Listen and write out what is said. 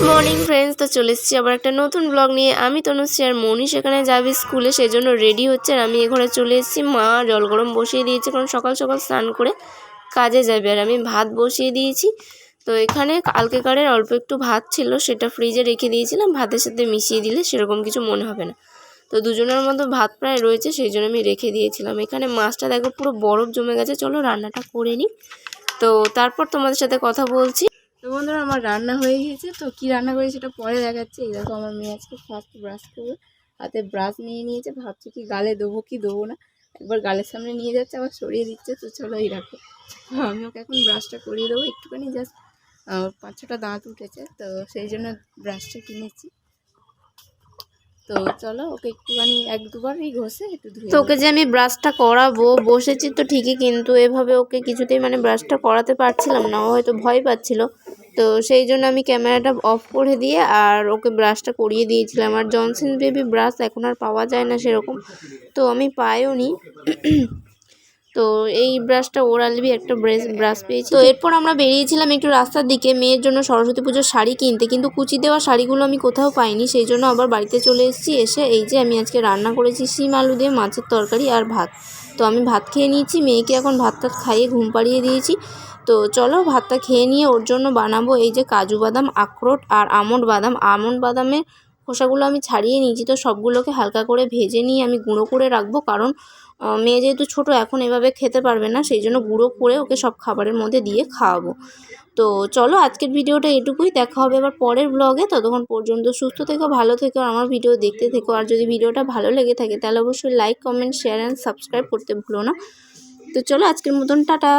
তো চলে এসেছি আবার একটা নতুন ব্লগ নিয়ে। আমি তনুশ্রী আর মনি সেখানে যাবে স্কুলে সেই জন্য রেডি হচ্ছে আর আমি এ ঘরে চলে এসেছি। মা জল গরম বসিয়ে দিয়েছে, কারণ সকাল সকাল স্নান করে কাজে যাবে আর আমি ভাত বসিয়ে দিয়েছি। তো এখানে কালকেকারের অল্প একটু ভাত ছিল, সেটা ফ্রিজে রেখে দিয়েছিলাম, ভাতের সাথে মিশিয়ে দিলে সেরকম কিছু মনে হবে না। তো দুজনের মতো ভাত প্রায় রয়েছে, সেই জন্য আমি রেখে দিয়েছিলাম। এখানে মাছটা দেখো পুরো বরফ জমে গেছে, চলো রান্নাটা করে নিই। তো তারপর তোমাদের সাথে কথা বলছি। তো বন্ধুরা আমার রান্না হয়ে গিয়েছে। তো কি রান্না করেছি সেটা পরে দেখাচ্ছে। এই দেখো আমার মেয়ে আজকে ফার্স্ট ব্রাশ করবে। হাতে ব্রাশ নিয়ে নিয়েছে। ভাবছে কি গালে দেবো কি দেবো না। একবার গালের সামনে নিয়ে যাচ্ছে আবার সরিয়ে দিচ্ছে। তো চলো এই রাখো আমি ওকে এখন ব্রাশটা করিয়ে দেবো। একটুখানি জাস্ট পাঁচ ছটা দাঁত উঠেছে। তো সেই জন্য ব্রাশটা কিনেছি। তো চলো ওকে একটুখানি এক দুবারই ঘষে একটু তো ওকে যে আমি ব্রাশটা করাবো বসেছি তো ঠিকই কিন্তু এভাবে ওকে কিছুতেই মানে ব্রাশটা করাতে পারছিলাম না। ও হয়তো ভয় পাচ্ছিল। তো সেই জন্য আমি ক্যামেরাটা অফ করে দিয়ে আর ওকে ব্রাশটা করিয়ে দিয়েছিলাম। আর জনসন বেবি ব্রাশ এখন আর পাওয়া যায় না সেরকম। তো আমি পাইও নি তো এই ব্রাশটা ওরালবি একটা ব্রাশ ব্রাশ পেয়েছি। তো এরপর আমরা বেরিয়েছিলাম একটু রাস্তার দিকে, মেয়ের জন্য সরস্বতী পুজোর শাড়ি কিনতে, কিন্তু কুচি দেওয়া শাড়িগুলো আমি কোথাও পাইনি, সেই জন্য আবার বাড়িতে চলে এসেছি, এসে এই যে আমি আজকে রান্না করেছি শিম আলু দিয়ে, মাছের তরকারি আর ভাত। তো আমি ভাত খেয়ে নিয়েছি, মেয়েকে এখন ভাত টাত খাইয়ে ঘুম পাড়িয়ে দিয়েছি। তো চলো ভাতটা খেয়ে নিয়ে ওর জন্য বানাবো এই যে কাজু বাদাম, আখরোট আর আমন্ড বাদাম। আমন্ড বাদামের খোসাগুলো আমি ছাড়িয়ে নিয়েছি। তো সবগুলোকে হালকা করে ভেজে নিয়ে আমি গুঁড়ো করে রাখব। কারণ মেয়ে যেহেতু ছোটো, এখন এভাবে খেতে পারবে না। সেই জন্য গুঁড়ো করে ওকে সব খাবারের মধ্যে দিয়ে খাওয়াবো। তো চলো আজকের ভিডিওটা এটুকুই। দেখা হবে এবার পরের ব্লগে ততক্ষণ পর্যন্ত সুস্থ থেকো, ভালো থেকো আর আমার ভিডিও দেখতে থেকো। আর যদি ভিডিওটা ভালো লেগে থাকে, তাহলে অবশ্যই like comment share and subscribe করতে ভুলো না। তো চলো আজকের মতন, টাটা!